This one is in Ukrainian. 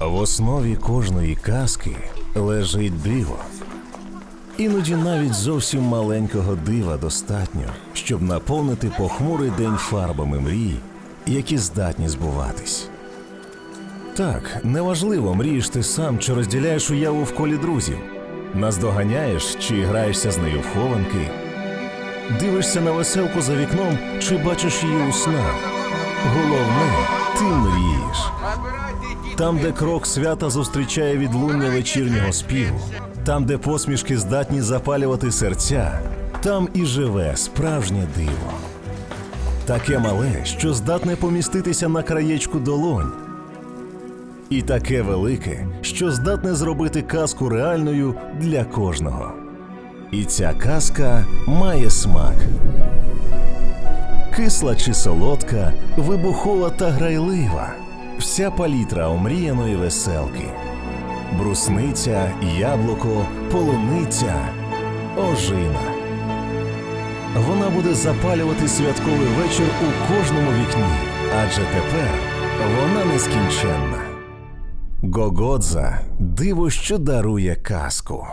В основі кожної казки лежить диво. Іноді навіть зовсім маленького дива достатньо, щоб наповнити похмурий день фарбами мрій, які здатні збуватись. Так, неважливо, мрієш ти сам чи розділяєш уяву в колі друзів, наздоганяєш чи граєшся з нею в хованки, дивишся на веселку за вікном чи бачиш її у снах. Головне, ти мрієш. Там, де крок свята зустрічає відлуння вечірнього співу, там, де посмішки здатні запалювати серця, там і живе справжнє диво. Таке мале, що здатне поміститися на краєчку долонь, і таке велике, що здатне зробити казку реальною для кожного. І ця казка має смак. Кисла чи солодка, вибухова та грайлива. Вся палітра омріяної веселки. Брусниця, яблуко, полуниця, ожина. Вона буде запалювати святковий вечір у кожному вікні, адже тепер вона нескінченна. Гогодза диво, що дарує казку.